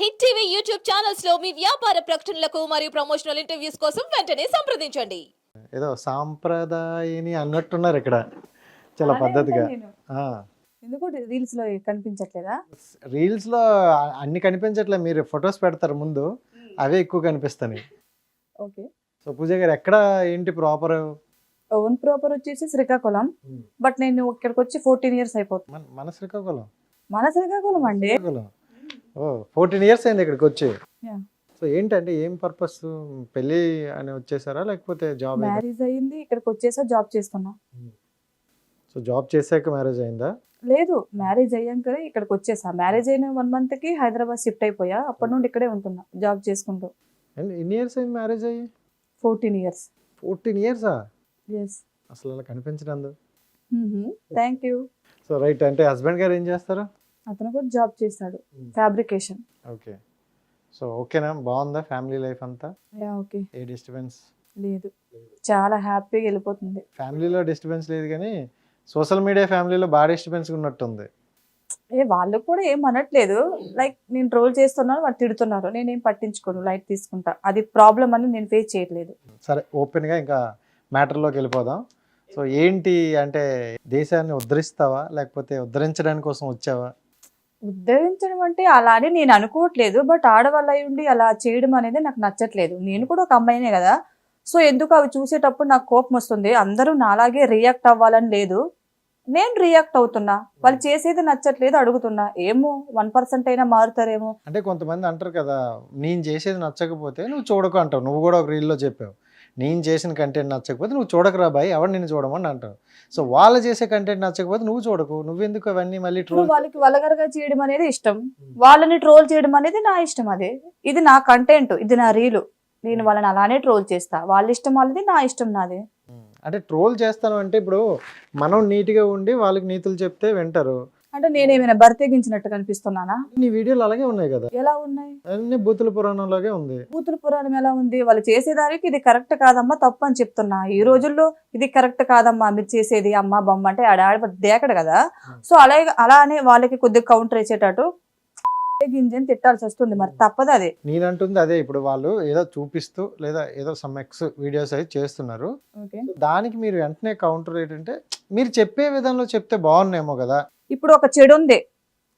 Hit TV YouTube ఛానల్స్లో మీ వ్యాపార ప్రకటనలకు మరియు ప్రమోషనల్ ఇంటర్వ్యూస్ కోసం వెంటనే సంప్రదించండి. ఏదో సాంప్రదాయని అన్నట్టున్నారు ఇక్కడ. చాలా పద్ధతిగా. ఆ. ఎందుకు రీల్స్లో కనిపించట్లేదా? రీల్స్లో అన్ని కనిపించట్లే మీరు ఫొటోస్ పెడతారు ముందు అవే ఎక్కువ కనిపిస్తాయి ఓకే. సో పూజ గారు ఎక్కడ ఏంటి ప్రాపర్? ఓన్ ప్రాపర్ వచ్చేసి శ్రీకాకుళం. బట్ నేను ఇక్కడికి వచ్చి ఫోర్టీన్ ఇయర్స్ అయిపోతుంది. మన మన శ్రీకాకుళం? మన శ్రీకాకుళం అండి. శ్రీకాకుళం. ఓ ఫోర్టీన్ ఇయర్స్ అయింది ఇక్కడికి వచ్చి. సో ఏంటంటే ఏం పర్పస్ పెళ్ళి అని వచ్చేసారా? లేకపోతే జాబ్ మ్యారేజ్ అయ్యింది ఇక్కడికి వచ్చేసా జాబ్ చేస్తున్నా. సో జాబ్ చేశాక మ్యారేజ్ అయిందా? లేదు మ్యారేజ్ అయ్యాకనే ఇక్కడికి వచ్చేసా. మ్యారేజ్ అయిన వన్ మంత్కి హైదరాబాద్ షిఫ్ట్ అయిపోయా. అప్పటి నుండి ఇక్కడే ఉంటున్నా జాబ్ చేసుకుంటూ. అండ్ ఎన్ని ఇయర్స్ అయింది మ్యారేజ్ అయ్యి? ఫోర్టీన్ ఇయర్స్ ఫోర్టీన్ ఇయర్సా ఎస్ అసలు అలా కనిపించడం థ్యాంక్ యూ సో రైట్ అంటే హస్బెండ్ గారు ఏం చేస్తారు? అతను కూడా జాబ్ చేస్తాడు ఫ్యాబ్రికేషన్ ఓకే సో ఓకేనా బాగుందా ఫ్యామిలీ లైఫ్ అంతా? ఓకే ఏ డిస్టర్బెన్స్ లేదు. చాలా హ్యాపీగా వెళ్ళిపోతుంది. ఫ్యామిలీలో డిస్టర్బెన్స్ లేదు కానీ సోషల్ మీడియా ఫ్యామిలీలో బాగా డిస్టర్బెన్స్ ఉన్నట్టుంది. ఏ వాళ్ళు కూడా ఏం అనట్లేదు. లైక్ నేను ట్రోల్ చేస్తున్నాను వాళ్ళు తిడుతున్నారు. నేనేం పట్టించుకోను లైట్ తీసుకుంటా. అది ప్రాబ్లం అని నేను ఫేస్ చేయట్లేదు. సరే ఓపెన్గా ఇంకా మ్యాటర్లోకి వెళ్ళిపోదాం. సో ఏంటి అంటే దేశాన్ని ఉద్ధరిస్తావా లేకపోతే ఉద్ధరించడానికి కోసం వచ్చావా? ఉద్ధరించడం అంటే అలా అని నేను అనుకోవట్లేదు బట్ ఆడవాళ్ళ అయి ఉండి అలా చేయడం అనేది నాకు నచ్చట్లేదు. నేను కూడా ఒక అమ్మాయినే కదా. సో ఎందుకు అవి చూసేటప్పుడు నాకు కోపం వస్తుంది? అందరూ నాలాగే రియాక్ట్ అవ్వాలని లేదు. నేను రియాక్ట్ అవుతున్నా. వాళ్ళు చేసేది నచ్చట్లేదు అడుగుతున్నా. ఏమో వన్ పర్సెంట్ అయినా మారుతారేమో. అంటే కొంతమంది అంటారు కదా నేను చేసేది నచ్చకపోతే నువ్వు చూడకు అంటావు. నువ్వు కూడా ఒక రీల్లో చెప్పావు. నేను చేసిన కంటెంట్ నచ్చకపోతే నువ్వు చూడకురా బాయ్ ఎవరు నేను చూడమని అంటావు సో వాళ్ళు చేసే కంటెంట్ నచ్చకపోతే నువ్వు చూడకు నువ్వెందుకు అవన్నీ మళ్ళీ ట్రోల్ వాళ్ళకి వలగరగా చేయడం అనేది ఇష్టం. వాళ్ళని ట్రోల్ చేయడం అనేది నా ఇష్టం అదే. ఇది నా కంటెంట్ ఇది నా రీలు నేను వాళ్ళని అలానే ట్రోల్ చేస్తా. వాళ్ళ ఇష్టం వాళ్ళది నా ఇష్టం నాది. అంటే ట్రోల్ చేస్తాను అంటే ఇప్పుడు మనం నీట్గా ఉండి వాళ్ళకి నీతులు చెప్తే వింటారు. అంటే నేనేమైనా బర్తెగించినట్టు కనిపిస్తున్నానా? నీ వీడియోలు అలాగే ఉన్నాయి కదా. ఎలా ఉన్నాయి? అన్ని బూతుల పురాణంలాగే ఉంది. కూతురు పురాణం ఎలా ఉంది? వాళ్ళు చేసేదానికి ఇది కరెక్ట్ కాదమ్మా తప్పు అని చెప్తున్నా. ఈ రోజుల్లో ఇది కరెక్ట్ కాదమ్మా మీరు చేసేది అమ్మ బొమ్మ అంటే ఆడ ఆడ దేకడు కదా. సో అలాగే అలానే వాళ్ళకి కొద్దిగా కౌంటర్ వేసేటట్టు గింజని తిట్టాల్సి వస్తుంది? మరి తప్పదు అది. నేనంటుంది అదే ఇప్పుడు వాళ్ళు ఏదో చూపిస్తూ లేదా ఏదో సమ్ ఎక్స్ వీడియోస్ అయితే చేస్తున్నారు. దానికి మీరు వెంటనే కౌంటర్ ఏంటంటే మీరు చెప్పే విధంలో చెప్తే బాగున్నేమో కదా. ఇప్పుడు ఒక చెడు ఉంది.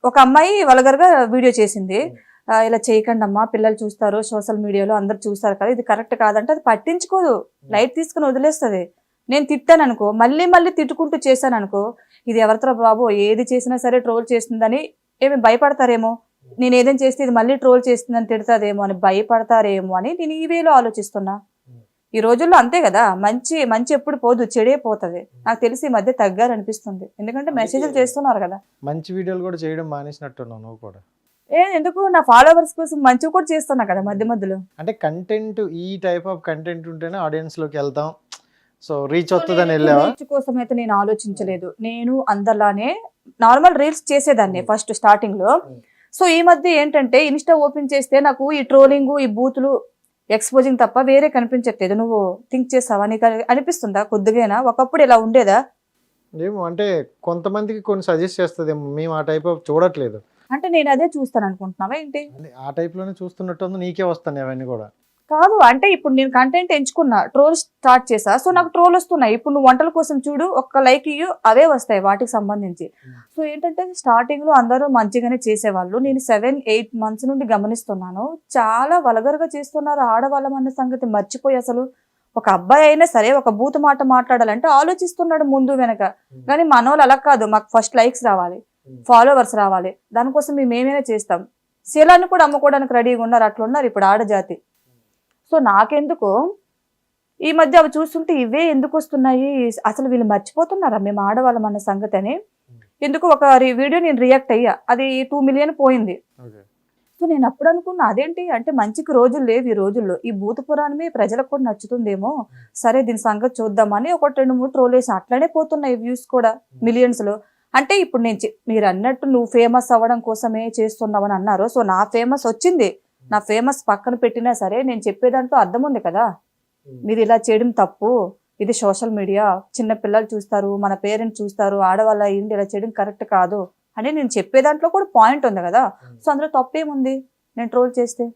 ఒక అమ్మాయి వలగరగా వీడియో చేసింది. ఇలా చేయకండి అమ్మా పిల్లలు చూస్తారు సోషల్ మీడియాలో అందరు చూస్తారు కదా ఇది కరెక్ట్ కాదంటే అది పట్టించుకోదు. లైట్ తీసుకుని వదిలేస్తుంది. నేను తిట్టాను అనుకో మళ్ళీ మళ్ళీ తిట్టుకుంటూ చేశాను అనుకో ఇది ఎవరితో బాబు ఏది చేసినా సరే ట్రోల్ చేస్తుందని ఏమి భయపడతారేమో? నేను ఏదైనా చేస్తే ఇది మళ్ళీ ట్రోల్ చేస్తుందని తిడతాదేమో అని భయపడతారేమో అని నేను ఈ వేలో ఆలోచిస్తున్నా. ఈ రోజుల్లో అంతే కదా మంచి మంచి ఎప్పుడు పోదు చెడే పోతుంది. నాకు తెలిసి ఈ మధ్య తగ్గారనిపిస్తుంది ఎందుకంటే మెసేజ్లు చేస్తున్నారు కదా. మంచి వీడియోలు కూడా చేయడం మానేసినట్టున్నావు నువ్వు కూడా. ఏ ఎందుకు? నా ఫాలోవర్స్ కోసం మంచిగా కూడా చేస్తున్నా కదా మధ్య మధ్యలో. అంటే కంటెంట్ ఈ టైప్ ఆఫ్ కంటెంట్ ఉంటేనే audience లోకి వెళ్తాం. సో రీచ్ అవుతుందని వెళ్ళావా? రీచ్ కోసం అయితే నేను ఆలోచించలేదు. నేను అందరిలానే నార్మల్ రీల్స్ చేసేదాన్ని ఫస్ట్ స్టార్టింగ్లో. సో ఈ మధ్య ఏంటంటే ఇన్స్టా ఓపెన్ చేస్తే నాకు ఈ ట్రోలింగ్ ఈ బూతులు ఎక్స్పోజింగ్ తప్ప వేరే కనిపించట్లేదు. నువ్వు థింక్ చేసావా? నీకు అని- అనిపిస్తుందా? కొద్దిగా ఒకప్పుడు ఇలా ఉండేదా? ఏమో అంటే కొంతమందికి కొన్ని సజెస్ట్ చేస్తుంది మేము ఆ టైప్ చూడట్లేదు. అంటే నేను అదే చూస్తాను అనుకుంటున్నావా ఏంటి ఆ type లోనే చూస్తున్నట్టు నీకే వస్తాయి అవన్నీ కూడా. కాదు అంటే ఇప్పుడు నేను కంటెంట్ ఎంచుకున్నా ట్రోల్ స్టార్ట్ చేసా. సో నాకు ట్రోల్ వస్తున్నాయి. ఇప్పుడు నువ్వు వంటల కోసం చూడు ఒక్క లైక్ ఇయ్యు అవే వస్తాయి వాటికి సంబంధించి. సో ఏంటంటే స్టార్టింగ్లో అందరూ మంచిగానే చేసేవాళ్ళు. నేను సెవెన్ ఎయిట్ మంత్స్ నుండి గమనిస్తున్నాను. చాలా వలగరగా చేస్తున్నారు ఆడవాళ్ళం అన్న సంగతి మర్చిపోయి అసలు. ఒక అబ్బాయి అయినా సరే ఒక బూత్ మాట మాట్లాడాలంటే ఆలోచిస్తున్నాడు ముందు వెనక. కానీ మనోళ్ళు అలా కాదు. మాకు ఫస్ట్ లైక్స్ రావాలి. ఫాలోవర్స్ రావాలి. దానికోసం మేము ఏమైనా చేస్తాం. శీలాన్ని కూడా అమ్ముకోవడానికి రెడీగా ఉన్నారు. అట్లా ఉన్నారు ఇప్పుడు ఆడజాతి. సో నాకెందుకు? ఈ మధ్య అవి చూస్తుంటే ఇవే ఎందుకు వస్తున్నాయి? అసలు వీళ్ళు మర్చిపోతున్నారా మేము ఆడవాళ్ళం అన్న సంగతి అని? ఎందుకు ఒక వీడియో నేను రియాక్ట్ అయ్యా. అది టూ మిలియన్ పోయింది. సో నేను అప్పుడు అనుకున్నా అదేంటి? అంటే మంచికి రోజులు లేవు ఈ రోజుల్లో. ఈ భూత పురాణమే ప్రజలకు కూడా నచ్చుతుందేమో? సరే దీని సంగతి చూద్దామని ఒకటి రెండు మూడు ట్రోల్ వేసి అట్లనే పోతున్నాయి వ్యూస్ కూడా మిలియన్స్లో అంటే ఇప్పుడు నేను మీరు అన్నట్టు నువ్వు ఫేమస్ అవ్వడం కోసమే చేస్తున్నావని అన్నారు. సో నా ఫేమస్ వచ్చింది. నా ఫేమస్ పక్కన పెట్టినా సరే నేను చెప్పేదాంట్లో అర్థం ఉంది కదా. మీరు ఇలా చేయడం తప్పు. ఇది సోషల్ మీడియా. చిన్న పిల్లలు చూస్తారు మన పేరెంట్స్ చూస్తారు ఆడవాళ్ళ అయ్యింది ఇలా చేయడం కరెక్ట్ కాదు అని నేను చెప్పే దాంట్లో కూడా పాయింట్ ఉంది కదా. సో అందులో తప్పేముంది? నేను ట్రోల్ చేస్తే?